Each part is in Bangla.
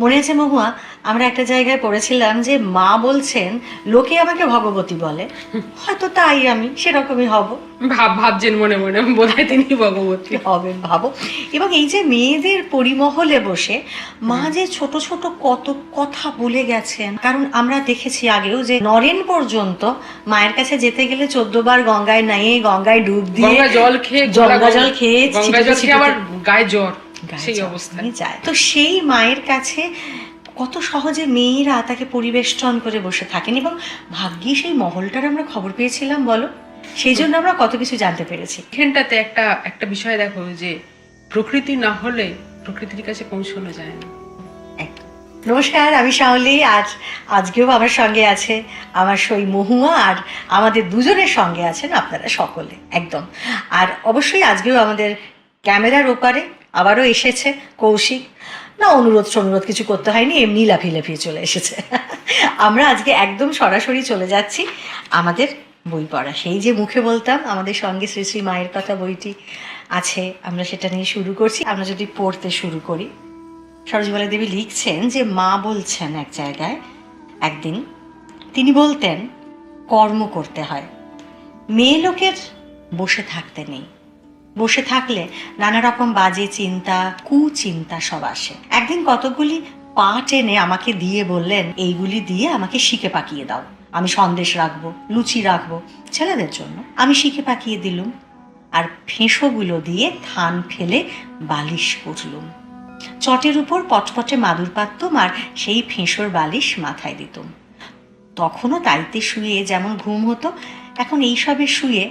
মনে আছে মহুয়া আমরা একটা জায়গায় পড়েছিলাম যে মা বলছেন লোকে আমাকে ভগবতী বলে। হয়তো তাই আমি সেরকমই হব। ভাব ভাবছেন মনে মনে বোধহয় তিনি ভগবতী। হবে ভাবো। এবং এই যে মেয়েদের পরিমহলে বসে মা যে ছোট ছোট কত কথা বলে গেছেন কারণ আমরা দেখেছি আগেও যে নরেন পর্যন্ত মায়ের কাছে যেতে গেলে চোদ্দ বার গঙ্গায় নাই গঙ্গায় ডুব দিয়ে জল খেয়ে গঙ্গা জল খেয়ে আবার গায়ে জ্বর। সেই যায়। তো সেই মায়ের কাছে কত সহজে মেয়েরা তাকে পরিবেষ্টন করে বসে থাকেন এবং ভাগ্যে সেই মহলটার আমরা খবর পেয়েছিলাম বলো? সেই জন্য আমরা কত কিছু জানতে পেরেছি। এখানটাতে একটা একটা বিষয় দেখো যে প্রকৃতি না হলে প্রকৃতির কাছে পৌঁছানো যায় না। নমস্কার আমি শাওলি আজ আজকেও আমার সঙ্গে আছে আমার সই মহুয়া আর আমাদের দুজনের সঙ্গে আছেন আপনারা সকলে একদম। আর অবশ্যই আজকেও আমাদের ক্যামেরার ওপারে আবারও এসেছে, কৌশিক। না, অনুরোধ অনুরোধ কিছু করতে হয়নি, এমনি লাফিয়ে লাফিয়ে চলে এসেছে। আমরা আজকে একদম সরাসরি চলে যাচ্ছি আমাদের বই পড়া। সেই যে মুখে বলতাম, আমাদের সঙ্গে শ্রী শ্রী মায়ের কথা বইটি আছে, আমরা সেটা নিয়ে শুরু করছি। আমরা যদি পড়তে শুরু করি, সরোজবালা দেবী লিখছেন যে, মা বলছেন এক জায়গায়, একদিন তিনি বলতেন, কর্ম করতে হয়, মেয়ে লোকের বসে থাকতে নেই। বসে থাকলে নানা রকম বাজে চিন্তা, কুচিন্তা সব আসে। একদিন কতগুলি পা টেনে আমাকে দিয়ে বললেন, এইগুলি দিয়ে আমাকে শিখে পাকিয়ে দাও। আমি সন্দেশ রাখব, লুচি রাখব, ছেলেদের জন্য। আমি শিখে পাকিয়ে দিলুম আর ফেঁসোগুলো দিয়ে থান ফেলে বালিশ করলুম চটের উপর পটপটে মাদুর পাততুম আর সেই ফেঁসোর বালিশ মাথায় দিতুম। তখনও তাইতে শুয়ে যেমন ঘুম হতো, এখন এইসবে শুয়ে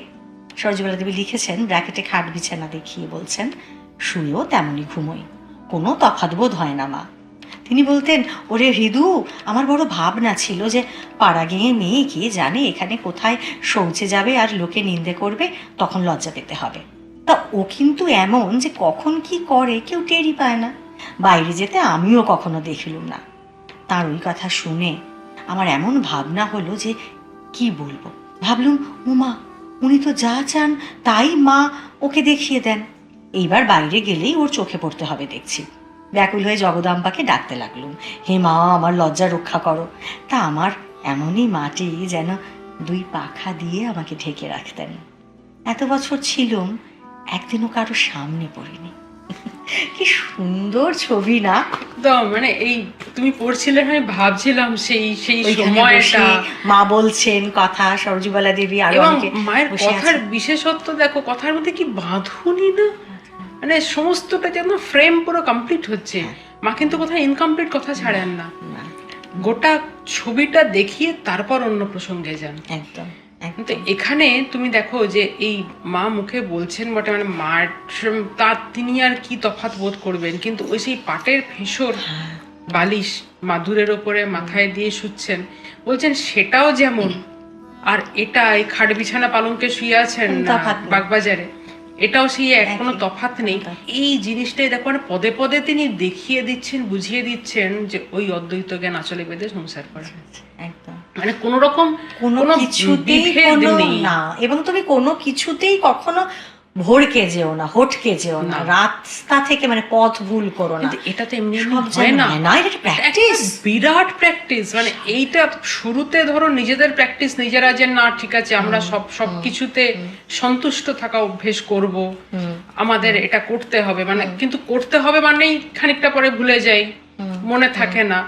সরজবালা দেবী লিখেছেন ব্র্যাকেটে খাট বিছানা দেখিয়ে বলছেন, শুয়েও তেমনই ঘুমোই। কোনো তফাৎ বোধ হয় না, মা। তিনি বলতেন, ওরে হৃদু, আমার বড় ভাবনা ছিল যে পাড়া গিয়ে মেয়ে কে জানে এখানে কোথায় শৌচে যাবে আর লোকে নিন্দে করবে, তখন লজ্জা পেতে হবে। তা ও কিন্তু এমন যে কখন কি করে কেউ টেরই পায় না। বাইরে যেতে আমিও কখনো দেখিলুম না। তার ওই কথা শুনে আমার এমন ভাবনা হলো যে কি বলব? ভাবলুম, উমা উনি তো যা চান তাই মা ওকে দেখিয়ে দেন। এইবার বাইরে গেলেই ওর চোখে পড়তে হবে, দেখছি। ব্যাকুল হয়ে জগদাম্বাকে ডাকতে লাগলুম। হে মা, আমার লজ্জা রক্ষা করো। তা আমার এমনই মাটি যেন দুই পাখা দিয়ে আমাকে ঢেকে রাখতেন। এত বছর ছিলুম, একদিনও কারও সামনে পড়িনি। কি সুন্দর ছবি না? তো মানে এই তুমি পড়ছিলে আমি ভাবছিলাম সেই সেই সময়টা। মা বলছেন কথা সরজুবালা দেবী আর মায়ের কথার বিশেষত্ব দেখো কথার মধ্যে কি বাঁধুনি না? মানে সমস্তটা যেন ফ্রেম পুরো কমপ্লিট হচ্ছে। হ্যাঁ। মা কিন্তু কোথাও ইনকমপ্লিট কথা ছাড়েন না। না, গোটা ছবিটা দেখিয়ে তারপর অন্য প্রসঙ্গে যান। একদম। এখানে তুমি দেখো যে এই মা মুখে বলছেন বটে মানে মার তার তিনি আর কি তফাৎ বোধ করবেন? কিন্তু ওই সেই পাটের ফেঁসর হ্যাঁ, বালিশ মাদুরের ওপরে মাথায় দিয়ে শুচ্ছেন। বলছেন সেটাও যেমন আর এটা এই খাট বিছানা পালঙ্কে শুয়ে আছেন। বাগবাজারে? এটাও সেই এক কোনো। তফাৎ নেই। এই জিনিসটাই দেখো মানে পদে পদে তিনি দেখিয়ে দিচ্ছেন বুঝিয়ে দিচ্ছেন যে ওই অদ্বৈত জ্ঞান আচলে বেঁধে সংসার করা। একদম। মানে কোন রকম কোনো কিছুতেই কোনো না এবং তুমি কোনো কিছুতেই কখনো ভরকে যেও না হটকে যেও না। রাস্তা থেকে মানে পথ ভুল করো না। এটা তো এমনি হয় না। না এটা প্র্যাকটিস বিরাট প্র্যাকটিস মানে এইটা শুরুতে ধরো নিজেদের প্র্যাকটিস নিজেরা যে না ঠিক আছে আমরা সব সব কিছুতে সন্তুষ্ট থাকা অভ্যেস করব। আমাদের এটা করতে হবে। মানে কিন্তু করতে হবে মানেই খানিকটা পরে ভুলে যাই। মনে থাকে না।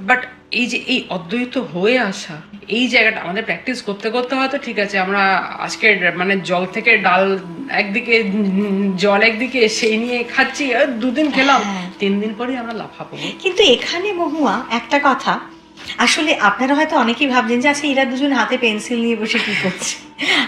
বাট এই যে এই অদ্বৈত হয়ে আসা এই জায়গাটা আমাদের প্র্যাকটিস করতে করতে হয়তো ঠিক আছে আমরা আজকে মানে জল থেকে ডাল একদিকে জল একদিকে সেই নিয়ে খাচ্ছি দুদিন খেলাম হ্যাঁ। তিন দিন পরে আমরা লাফাবো কিন্তু এখানে মহুয়া একটা কথা আসলে আপনারা হয়তো অনেকেই ভাবছেন যে আচ্ছা এরা দুজন হাতে পেন্সিল নিয়ে বসে কি করছে?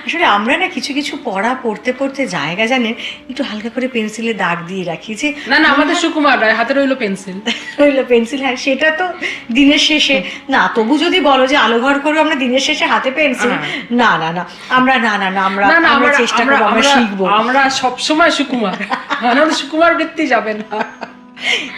আসলে আমরা না কিছু কিছু পড়া পড়তে পড়তে জায়গা জানেন একটু হালকা করে পেন্সিলে দাগ দিয়ে রাখি যে না না আমাদের সুকুমার রায় হাতে রইল পেন্সিল। রইল পেন্সিল হ্যাঁ সেটা তো দিনের শেষে। না তবু যদি বলো যে আলো ঘর করব আমরা দিনের শেষে হাতে পেন্সিল। হ্যাঁ। না না না আমরা না না না আমরা আমরা চেষ্টা করব আমরা আমরা শিখব। আমরা সবসময় সুকুমার। আমাদের সুকুমার বৃত্তি যাবে না।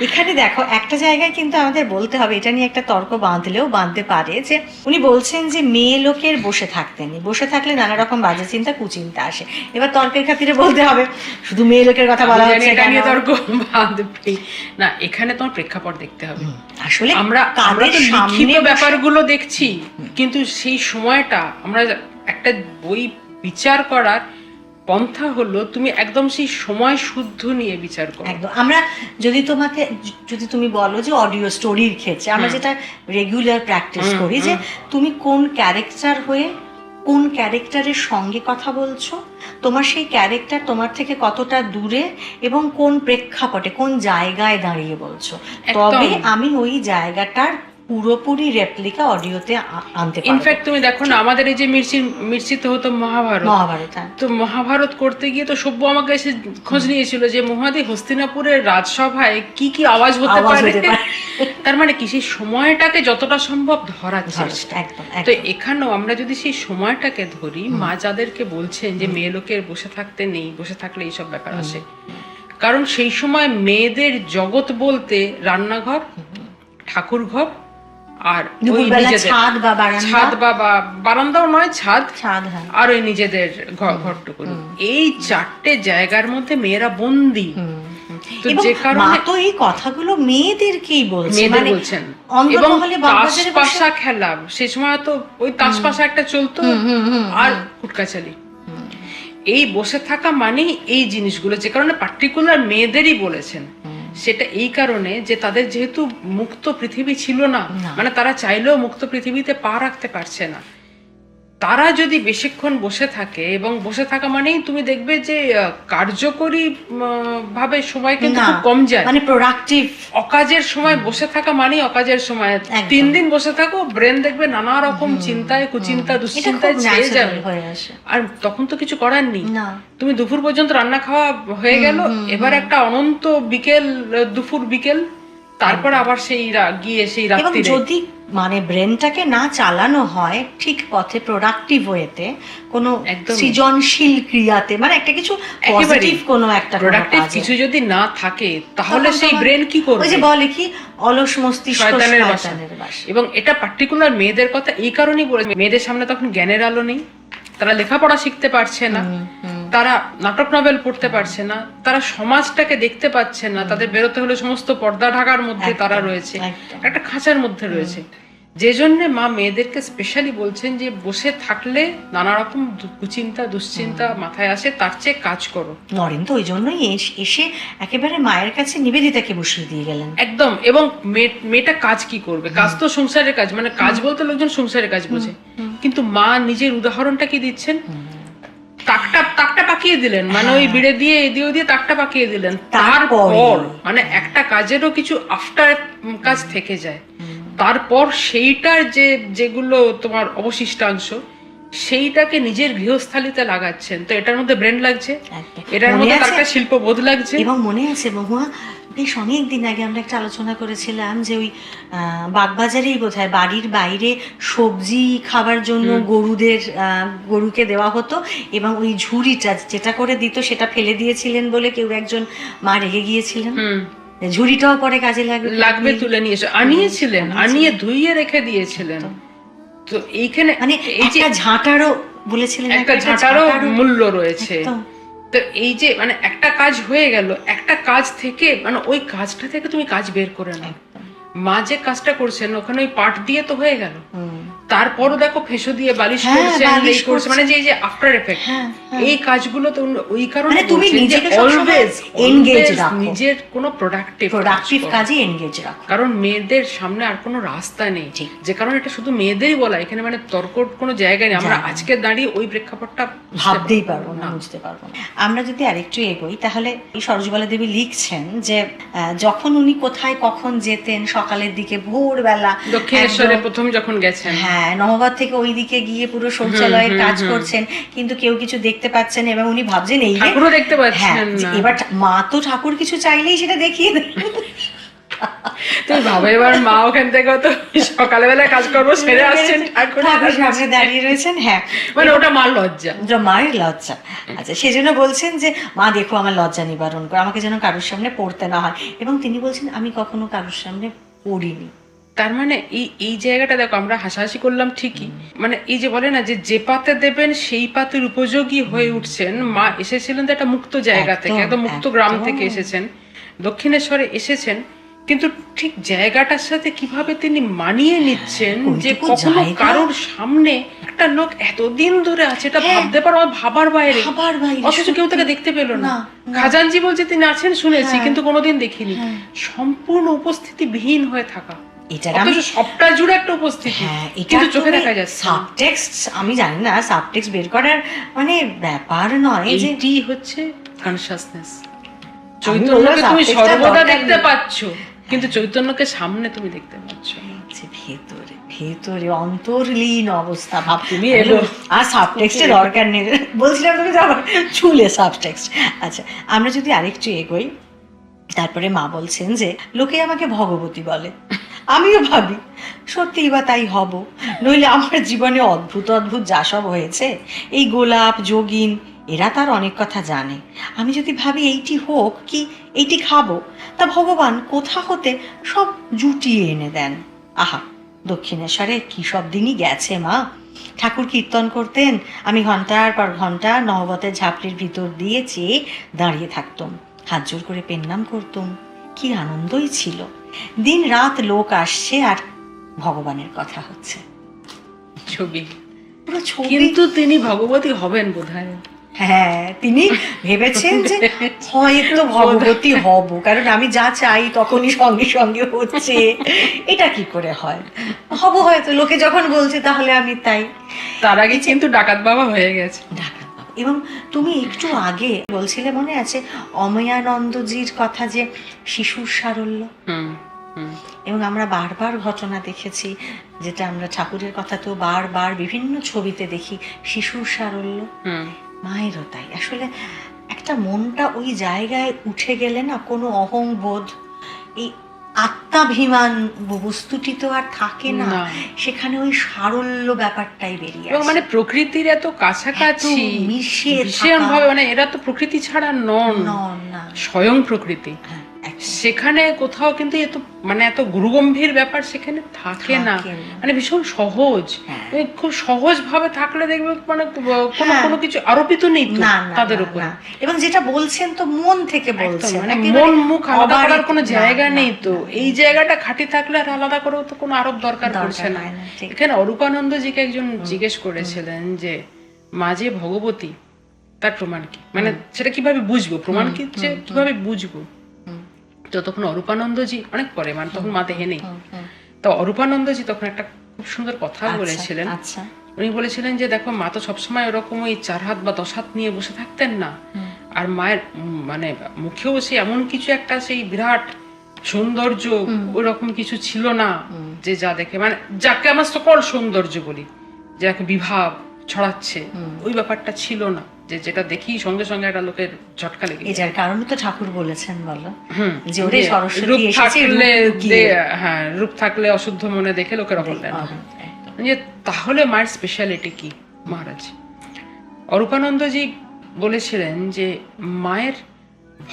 এখানে দেখো একটা জায়গায় কিন্তু আমাদের বলতে হবে এটা নিয়ে একটা তর্ক বাঁধলেও বাঁধতে পারে যে উনি বলছেন যে মেয়ে লোকের বসে থাকতে নেই বসে থাকলে নানা রকম বাজে চিন্তা কুচিন্তা আসে। এবার তর্কের খাতিরে বলতে হবে শুধু মেয়ে লোকের কথা বলা হচ্ছে এটা নিয়ে তর্ক বাঁধবে। না এখানে তোমার প্রেক্ষাপট দেখতে হবে। আসলে আমরা আমরা তো সামনে লিখিত ব্যাপারগুলো দেখছি কিন্তু সেই সময়টা আমরা একটা বই বিচার করার পন্থা হলো তুমি একদম সেই সময় শুদ্ধ নিয়ে বিচার করো। একদম। আমরা যদি তোমাকে যদি তুমি বলো যে অডিও স্টোরির ক্ষেত্রে আমরা যেটা রেগুলার প্র্যাকটিস করি যে তুমি কোন ক্যারেক্টার হয়ে কোন ক্যারেক্টারের সঙ্গে কথা বলছো? তোমার সেই ক্যারেক্টার তোমার থেকে কতটা দূরে এবং কোন প্রেক্ষাপটে কোন জায়গায় দাঁড়িয়ে বলছো? তবে আমি ওই জায়গাটার পুরোপুরি রেপ্লিকা অডিওতে আনতে পারব। ইনফ্যাক্ট তুমি দেখো না আমাদের এই যে মির্চি মির্চিতে হতো মহাভারত। মহাভারত হ্যাঁ। তো মহাভারত করতে গিয়ে তো সব্য আমাকে এসে খোঁজ নিয়েছিল যে মহাদি হস্তিনাপুরের রাজসভায় কি কি আওয়াজ হতে পারে। তার মানে কি সেই সময়টাকে যতটা সম্ভব ধরার চেষ্টা। তো এখানেও আমরা যদি সেই সময়টাকে ধরি মা যাদেরকে বলছেন যে মেয়ে লোকের বসে থাকতে নেই বসে থাকলে এইসব ব্যাপার আসে কারণ সেই সময় মেয়েদের জগৎ বলতে রান্নাঘর ঠাকুর ঘর আর ওই নিজেদের ছাদ বা বারান্দা? ছাদ বা বারান্দাও নয় ছাদ ছাদ হ্যাঁ। আর ওই নিজেদের ঘর ঘরটুকু এই চারটে জায়গার মধ্যে মেয়েরা বন্দি। যে কারণে তো এই কথাগুলো মেয়েদেরকেই বলছে মানে বলছেন। এবং মহলে বসে- খেলা সে সময় তো ওই তাসপাশা একটা চলতো আর কুটকাচালি। এই বসে থাকা মানেই এই জিনিসগুলো যে কারণে পার্টিকুলার মেয়েদেরই বলেছেন। সেটা এই কারণে যে তাদের যেহেতু মুক্ত পৃথিবী ছিল না মানে তারা চাইলেও মুক্ত পৃথিবীতে পা রাখতে পারছে না। তারা যদি বেশিক্ষণ বসে থাকে এবং বসে থাকা মানেই তুমি দেখবে যে কার্যকরী ভাবে সময় কিন্তু খুব কম যায়। মানে প্রোডাক্টিভ অকাজের সময় বসে থাকা মানেই অকাজের সময়। তিন দিন বসে থাকো ব্রেন দেখবে নানা রকম চিন্তায় কুচিন্তা দুশ্চিন্তায় ছেয়ে যাবে। হয়ে আসে। আর তখন তো কিছু করার নেই। না। তুমি দুপুর পর্যন্ত রান্না খাওয়া হয়ে গেল এবার একটা অনন্ত বিকেল দুপুর বিকেল তারপর আবার সেই গিয়ে সেই এবং রাত্রিরে যদি মানে ব্রেনটাকে না চালানো হয় ঠিক পথে প্রোডাক্টিভ ওয়েতে কোনো সৃজনশীল ক্রিয়াতে মানে একটা কিছু পজিটিভ কোনো একটা প্রোডাক্টিভ কিছু যদি না থাকে তাহলে সেই ব্রেন কি করবে? ওই যে বলে কি অলস মস্তিষ্ক শয়তানের বাসা। এবং এটা পার্টিকুলার মেয়েদের কথা এই কারণেই বলে মেয়েদের সামনে তখন জ্ঞানের আলো নেই। তারা লেখাপড়া শিখতে পারছে না। তারা নাটক নভেল পড়তে পারছে না তারা সমাজটাকে দেখতে পাচ্ছে না তাদের বেরোতে হলে সমস্ত পর্দা ঢাকার মধ্যে তারা রয়েছে একটা খাঁচার মধ্যে রয়েছে। যে জন্য মা মেয়েদেরকে স্পেশালি বলছেন যে বসে থাকলে নানা রকম কুচিন্তা দুশ্চিন্তা মাথায় আসে তার চেয়ে কাজ করো। নরেন তো ওই জন্যই এস- একেবারে মায়ের কাছে নিবেদিতাকে বসিয়ে দিয়ে গেলেন। একদম এবং মেয়ে- মেয়েটা কাজ কি করবে? কাজ তো সংসারের কাজ মানে কাজ বলতে লোকজন সংসারের কাজ বোঝে। কিন্তু মা নিজের উদাহরণটা কি দিচ্ছেন? তাকটা তাকটা পাকিয়ে দিলেন। মানে ওই বিড়ে দিয়ে দিয়ে তাকটা পাকিয়ে দিলেন। তারপর? মানে একটা কাজেরও কিছু আফটার কাজ থেকে যায়। তারপর সেইটার যে যেগুলো তোমার অবশিষ্টাংশ সেইটাকে নিজের গৃহস্থালিতে লাগাচ্ছেন। তো এটার মধ্যে ব্র্যান্ড লাগছে এটার মধ্যে একটা শিল্প বোধ লাগছে। এবং মনে আছে মহুয়া? বেশ অনেক দিন আগে আমরা একটা আলোচনা করেছিলাম যে ওই বাগবাজারেই বোধ হয় বাড়ির বাইরে সবজি খাবার জন্য গরুদের গরুকে দেওয়া হতো এবং ওই ঝুড়িটা যেটা করে দিত সেটা ফেলে দিয়েছিলেন বলে কেউ একজন মা রেগে গিয়েছিলেন। ঝুড়িটাও পরে কাজে লাগবে। লাগবে তুলে নিয়ে এসে আনিয়েছিলেন আনিয়ে ধুইয়ে রেখে দিয়েছিলেন। তো এইখানে মানে এই যে ঝাঁটারও বলেছিলেন একটা ঝাঁটারও মূল্য রয়েছে। তো এই যে মানে একটা কাজ হয়ে গেল একটা কাজ থেকে মানে ওই কাজটা থেকে তুমি কাজ বের করে নাও। মা যে কাজটা করছেন ওখানে ওই পাট দিয়ে তো হয়ে গেল। তারপরও দেখো ফেসো দিয়ে বালিশ হ্যাঁ, করছেন এই করছে মানে যে এই যে আফটার এফেক্ট হ্যাঁ, এই কাজগুলো তো ওই কারণে মানে তুমি নিজেকে engage always রাখো। নিজের কোনো প্রোডাক্টিভ প্রোডাক্টিভ কাজে এনগেজ রাখো। কারণ মেয়েদের সামনে আর কোনো রাস্তা নেই। যে কারণে এটা শুধু মেয়েদেরই বলা এখানে মানে তর্ক কোনো জায়গা নেই। আমরা আজকে দাঁড়িয়ে ওই প্রেক্ষাপটটা ভাবতেই পারব না বুঝতে পারব আমরা যদি আরেকটু এগোই তাহলে এই সরোজবালা দেবী লিখছেন যে যখন উনি কোথায় কখন যেতেন সকালের দিকে ভোরবেলা দক্ষিণেশ্বরে প্রথম যখন গেছেন। হ্যাঁ নহবত থেকে ওই দিকে গিয়ে পুরো শৌচালয়ে কাজ করছেন কিন্তু কেউ কিছু দেখতে পাচ্ছেন এবং উনি ভাবছেন এই দেখতে হ্যাঁ পাচ্ছেন এবার মা তো ঠাকুর কিছু চাইলেই সেটা দেখিয়ে তুই ভাবে এবার মা ওখান থেকে তো সকালবেলা কাজ করব সেরে আসছেন ঠাকুর। ঠাকুর সামনে দাঁড়িয়ে রয়েছেন হ্যাঁ। মানে ওটা মার লজ্জা। মায়ের লজ্জা। আচ্ছা সেই জন্য বলছেন যে মা দেখো আমার লজ্জা নিবারণ করো আমাকে যেন কারোর সামনে পড়তে না হয়। এবং তিনি বলছেন আমি কখনো কারোর সামনে পড়িনি। তার মানে এই এই জায়গাটা দেখো আমরা হাসাহাসি করলাম ঠিকই। মানে এই যে বলে না যে যে পাতে দেবেন সেই পাতের উপযোগী হয়ে উঠছেন। মা এসেছিলেন তো একটা মুক্ত জায়গা থেকে একদম, মুক্ত গ্রাম থেকে এসেছেন। দক্ষিণেশ্বরে এসেছেন কিন্তু ঠিক জায়গাটার সাথে কীভাবে তিনি মানিয়ে নিচ্ছেন যে কখনো কারোর সামনে একটা লোক এতদিন ধরে আছে এটা হ্যাঁ। ভাবতে পারো আমার ভাবার বাইরে। অথচ কেউ তাকে দেখতে পেল না। খাজানজি বলছে তিনি আছেন শুনেছি হ্যাঁ। কিন্তু কোনোদিন দেখিনি। হ্যাঁ। সম্পূর্ণ উপস্থিতি বিহীন হয়ে থাকা। আমি অথচ সবটা জুড়ে একটা উপস্থিতি। হ্যাঁ কিন্তু চোখে দেখা যাচ্ছে সাবটেক্সট আমি জানি না সাবটেক্সট বের করার মানে ব্যাপার নয় যে হচ্ছে কনসাসনেস চৈতন্যকে তুমি সর্বদা দেখতে। পাচ্ছ কিন্তু চৈতন্যকে সামনে তুমি দেখতে পাচ্ছ। ভেতরে ভেতরে অন্তর্লীন অবস্থা ভাব। তুমি এলো। আর সাবটেক্সটের দরকার নেই। বলছিলাম তুমি তো আবার চুলে সাবটেক্সট আচ্ছা আমরা যদি আরেকটু এগোই তারপরে মা বলছেন যে লোকে আমাকে ভগবতী বলে। আমিও ভাবি, সত্যিই বা তাই হব? নইলে আমার জীবনে অদ্ভুত অদ্ভুত যা সব হয়েছে, এই গোলাপ, যোগিন, এরা তার অনেক কথা জানে। আমি যদি ভাবি এইটি হোক কি এইটি খাব, তা ভগবান কোথা হতে সব জুটিয়ে এনে দেন। আহা, দক্ষিণেশ্বরে কি সব দিনই গেছে মা? ঠাকুর কীর্তন করতেন, আমি ঘণ্টার পর ঘণ্টা নহবতের ঝাপড়ির ভিতর দিয়ে চেয়ে দাঁড়িয়ে থাকতাম। হাত জোর করে পেন্নাম করতুম। কি আনন্দই ছিল। দিন রাত লোক আসছে আর ভগবানের কথা হচ্ছে। ছবি। পুরো ছবি। কিন্তু তিনি ভগবতী হবেন বোধহয়। হ্যাঁ তিনি ভেবেছেন যে হয়তো ভগবতী হব কারণ আমি যা চাই তখনই সঙ্গে সঙ্গে হচ্ছে। এটা কি করে হয়? হব হয়তো লোকে যখন বলছে তাহলে আমি তাই। তার আগে কিন্তু ডাকাত বাবা হয়ে গেছে। এবং তুমি একটু আগে বলছিলে মনে আছে অময়ানন্দজির কথা যে শিশুর সারল্য? এবং আমরা বারবার ঘটনা দেখেছি যেটা আমরা ঠাকুরের কথা তো বারবার বিভিন্ন ছবিতে দেখি শিশুর সারল্য। হুম। মায়েরও তাই। আসলে একটা মনটা ওই জায়গায় উঠে গেলে না কোনো অহংবোধ এই আত্মাভিমান বস্তুটি তো আর থাকে না। সেখানে ওই সারল্য ব্যাপারটাই বেরিয়ে এবং আসে। মানে প্রকৃতির এত কাছাকাছি মিশে ভাবে মানে এরা তো প্রকৃতি ছাড়া নন। নন না। স্বয়ং প্রকৃতি। হ্যাঁ। সেখানে কোথাও কিন্তু এত মানে এত গুরুগম্ভীর ব্যাপার সেখানে থাকে না। মানে ভীষণ সহজ। হ্যাঁ। খুব সহজ ভাবে থাকলে দেখবে মানে কোনো হ্যাঁ। কোনো কিছু আরোপিত নেই তাদের উপর। এবং যেটা বলছেন তো মন থেকে বলছেন। মানে মন মুখ আলাদা করার কোনো জায়গা নেই তো। এই জায়গাটা খাঁটি থাকলে আর আলাদা করেও তো কোনো আরোপ দরকার পড়ছে না। এখানে অরূপানন্দজিকে একজন জিজ্ঞেস করেছিলেন যে মাঝে ভগবতী তার প্রমাণ কি? মানে সেটা কীভাবে বুঝব? প্রমাণ কি যে কীভাবে বুঝব? তখন অরূপানন্দজি অনেক পরে মানে তখন মা দেহে নেই। তো অরূপানন্দজি তখন একটা খুব সুন্দর কথা আচ্ছা, বলেছিলেন। আচ্ছা। উনি বলেছিলেন যে দেখো মা তো সবসময় ওরকম ওই চার হাত বা দশ হাত নিয়ে বসে থাকতেন না। আর মায়ের মানে মুখেও সে এমন কিছু একটা সেই বিরাট সৌন্দর্য ওরকম কিছু ছিল না যে যা দেখে। মানে যাকে আমার সকল সৌন্দর্য বলি যাকে বিভাব ছড়াচ্ছে ওই ব্যাপারটা ছিল না। যে যেটা দেখি সঙ্গে সঙ্গে একটা লোকের ঝটকা লেগে কারণ তো ঠাকুর বলেছেন বলো। যে ওরে সরস্বতী এসেছে, হ্যাঁ রূপ থাকলে অশুদ্ধ মনে দেখে লোকের যে তাহলে মায়ের স্পেশালিটি কি মহারাজ? অরূপানন্দজি বলেছিলেন যে মায়ের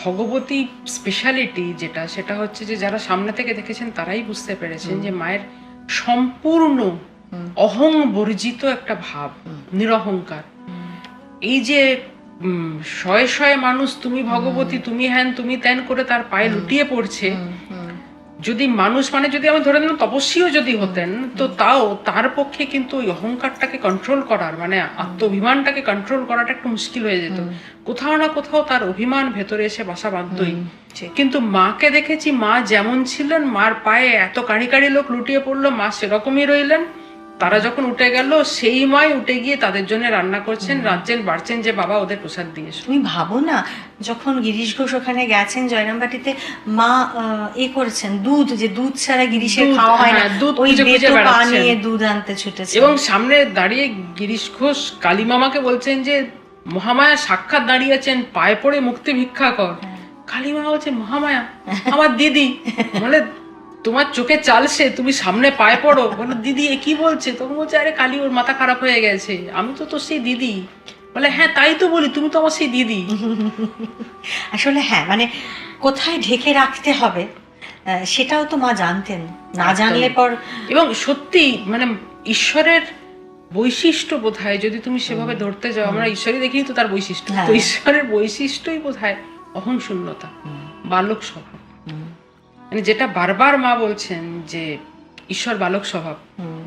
ভগবতী স্পেশালিটি যেটা সেটা হচ্ছে যে যারা সামনে থেকে দেখেছেন তারাই বুঝতে পেরেছেন যে মায়ের সম্পূর্ণ অহং বর্জিত একটা ভাব নিরহংকার। এই যে শয়ে শয়ে মানুষ তুমি ভগবতী তুমি হ্যান তুমি ত্যান করে তার পায়ে লুটিয়ে পড়ছে যদি মানুষ মানে যদি আমি ধরে নিলাম তপস্বীও যদি হতেন তো তাও তার পক্ষে কিন্তু ওই অহংকারটাকে কন্ট্রোল করার মানে আত্মাভিমানটাকে কন্ট্রোল করাটা একটু মুশকিল হয়ে যেত। কোথাও না কোথাও তার অভিমান ভেতরে এসে বাসা বাঁধতই। কিন্তু মাকে দেখেছি মা যেমন ছিলেন মার পায়ে এত কাড়ি কাড়ি লোক লুটিয়ে পড়ল মা সেরকমই রইলেন। তারা যখন উঠে গেল সেই মায় উঠে গিয়ে তাদের জন্য রান্না করছেন রাঁধছেন বাড়ছেন যে বাবা ওদের প্রসাদ দিয়ে তুমি ভাবো না যখন গিরিশ ঘোষ ওখানে গেছেন জয়রামবাটিতে মা এ করেছেন দুধ যে দুধ ছাড়া গিরিশের খাওয়া হয় না হ্যাঁ, দুধ ওই খুঁজে খুঁজে বেতো পা বেড়াচ্ছেন। নিয়ে দুধ আনতে ছুটেছে এবং সামনে দাঁড়িয়ে গিরিশ ঘোষ কালী মামাকে বলছেন যে মহামায়া সাক্ষাৎ দাঁড়িয়েছেন পায়ে পড়ে মুক্তি ভিক্ষা কর। কালী মামা বলছে মহামায়া আমার দিদি। বলে তোমার চোখে চালছে তুমি সামনে পায়ে পড়ো। বলো দিদি এ কি বলছে? তখন বলছে আরে কালি ওর মাথা খারাপ হয়ে গেছে। আমি তো তোর সেই দিদি। বলে হ্যাঁ তাই তো বলি তুমি তো আমার সেই দিদি। আসলে হ্যাঁ মানে কোথায় ঢেকে রাখতে হবে সেটাও তো মা জানতেন। না জানলে পর এবং সত্যি মানে ঈশ্বরের বৈশিষ্ট্য বোধ হয় যদি তুমি সেভাবে ধরতে যাও আমরা ঈশ্বরই দেখি তো তার বৈশিষ্ট্য। হ্যাঁ। তো ঈশ্বরের বৈশিষ্ট্যই বোধ হয় অহংশূন্যতা বালক স্বভাব। মানে যেটা বারবার মা বলছেন যে ঈশ্বর বালক স্বভাব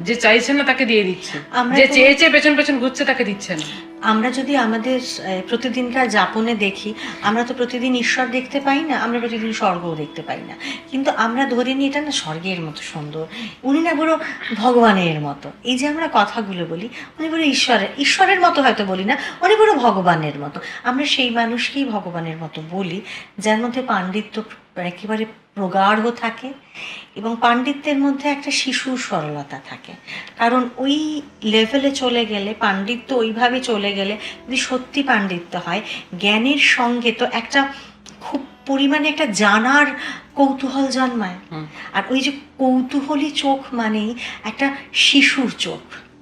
যে চাইছে না তাকে দিয়ে দিচ্ছে যে চেয়েছে পেছন পেছন ঘুরছে তাকে দিচ্ছে না। আমরা যদি আমাদের প্রতিদিনকার যাপনে দেখি আমরা তো প্রতিদিন ঈশ্বর দেখতে পাই না আমরা প্রতিদিন স্বর্গও দেখতে পাই না। কিন্তু আমরা ধরে নিই এটা না স্বর্গের মতো সুন্দর। উনি না পুরো ভগবানের মতো। এই যে আমরা কথাগুলো বলি উনি পুরো ঈশ্বরের ঈশ্বরের মতো হয়তো বলি না উনি পুরো ভগবানের মতো। আমরা সেই মানুষকেই ভগবানের মতো বলি যার মধ্যে পাণ্ডিত্য একেবারে প্রগাঢ় থাকে এবং পাণ্ডিত্যের মধ্যে একটা শিশুর সরলতা থাকে। কারণ ওই লেভেলে চলে গেলে পাণ্ডিত্য ওইভাবে চলে গেলে যদি সত্যি পাণ্ডিত্য হয় জ্ঞানের সঙ্গে তো একটা খুব পরিমাণে একটা জানার কৌতূহল জন্মায়। আর ওই যে কৌতূহলী চোখ মানেই একটা শিশুর চোখ।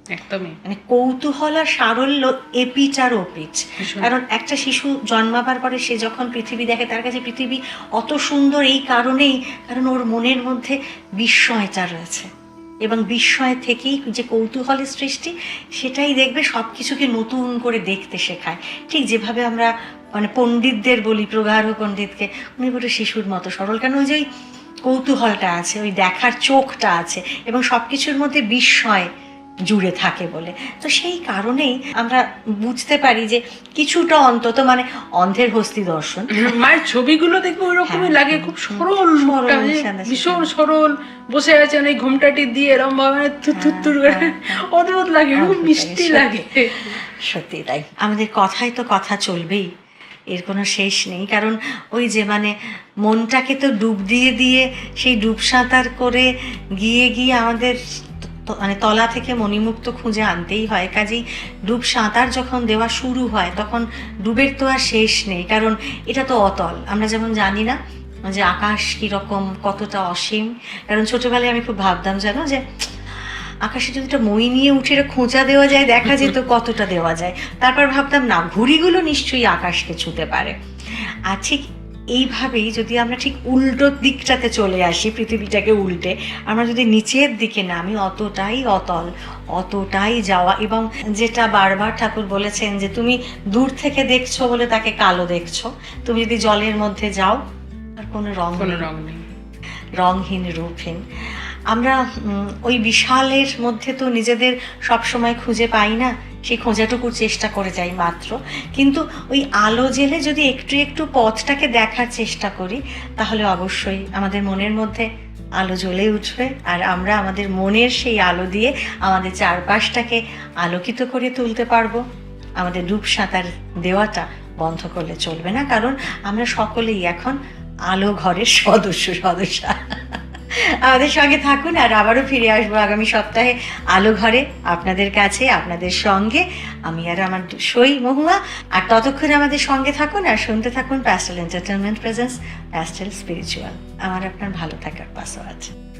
একদমই। মানে কৌতূহল আর সারল্য এপিচ আর ওপিচ। কারণ একটা শিশু জন্মাবার পরে সে যখন পৃথিবী দেখে তার কাছে পৃথিবী অত সুন্দর এই কারণেই কারণ ওর মনের মধ্যে বিস্ময়টা রয়েছে। এবং বিস্ময় থেকেই যে কৌতূহলের সৃষ্টি সেটাই দেখবে সব কিছুকে নতুন করে দেখতে শেখায়। ঠিক যেভাবে আমরা মানে পণ্ডিতদের বলি প্রগাঢ় পণ্ডিতকে উনি পুরো শিশুর মতো সরল। কেন ওই যে ওই কৌতূহলটা আছে ওই দেখার চোখটা আছে এবং সব কিছুর মধ্যে বিস্ময় জুড়ে থাকে বলে। তো সেই কারণেই আমরা বুঝতে পারি যে কিছুটা অন্তত মানে অন্ধের হস্তি দর্শন। মায়ের ছবিগুলো দেখবে ওরকমই হ্যাঁ, লাগে খুব সরল ভীষণ সরল বসে আছেন এই ঘুমটাটি দিয়ে এরম ভাবে থুর করে। অদ্ভুত লাগে খুব মিষ্টি লাগে সত্যি। তাই। আমাদের কথায় তো কথা চলবেই এর কোনো শেষ নেই। কারণ ওই যে মানে মনটাকে তো ডুব দিয়ে দিয়ে সেই ডুব সাঁতার করে গিয়ে গিয়ে আমাদের মানে তলা থেকে মণিমুক্ত খুঁজে আনতেই হয়। কাজেই ডুব সাঁতার যখন দেওয়া শুরু হয়, তখন ডুবের তো আর শেষ নেই, কারণ এটা তো অতল। আমরা যেমন জানি না যে আকাশ কীরকম, কতটা অসীম। কারণ ছোটবেলায় আমি খুব ভাবতাম, জানো যে আকাশে যদি একটা মই নিয়ে উঠে খোঁচা দেওয়া যায়, দেখা যেত কতটা দেওয়া যায়। তারপর ভাবতাম, না, ঘুড়িগুলো নিশ্চয়ই আকাশকে ছুঁতে পারে। আর ঠিক এইভাবেই যদি আমরা ঠিক উল্টো দিকটাতে চলে আসি পৃথিবীটাকে উল্টে আমরা যদি নিচের দিকে নামি অতটাই অতল অতটাই যাওয়া এবং যেটা বারবার ঠাকুর বলেছেন যে তুমি দূর থেকে দেখছ বলে তাকে কালো দেখছ তুমি যদি জলের মধ্যে যাও আর কোনো রং। রং নেই রংহীন রূপহীন আমরা ওই বিশালের মধ্যে তো নিজেদের সবসময় খুঁজে পাই না সেই খোঁজাটুকুর চেষ্টা করে যাই মাত্র। কিন্তু ওই আলো জেলে যদি একটু একটু পথটাকে দেখার চেষ্টা করি, তাহলে অবশ্যই আমাদের মনের মধ্যে আলো জ্বলে উঠবে আর আমরা আমাদের মনের সেই আলো দিয়ে আমাদের চারপাশটাকে আলোকিত করে তুলতে পারব। আমাদের ডুব সাঁতার দেওয়াটা বন্ধ করলে চলবে না, কারণ আমরা সকলেই এখন আলো ঘরের সদস্য, সদস্যা। আমাদের সঙ্গে থাকুন আর আবারও ফিরে আসব আগামী সপ্তাহে আলো ঘরে, আপনাদের কাছে, আপনাদের সঙ্গে। আমি আর আমার সই মহুয়া। আর ততক্ষণ আমাদের সঙ্গে থাকুন আর শুনতে থাকুন Pastel entertainment presence Pastel spiritual আমার আপনার ভালো থাকার পাশও আছে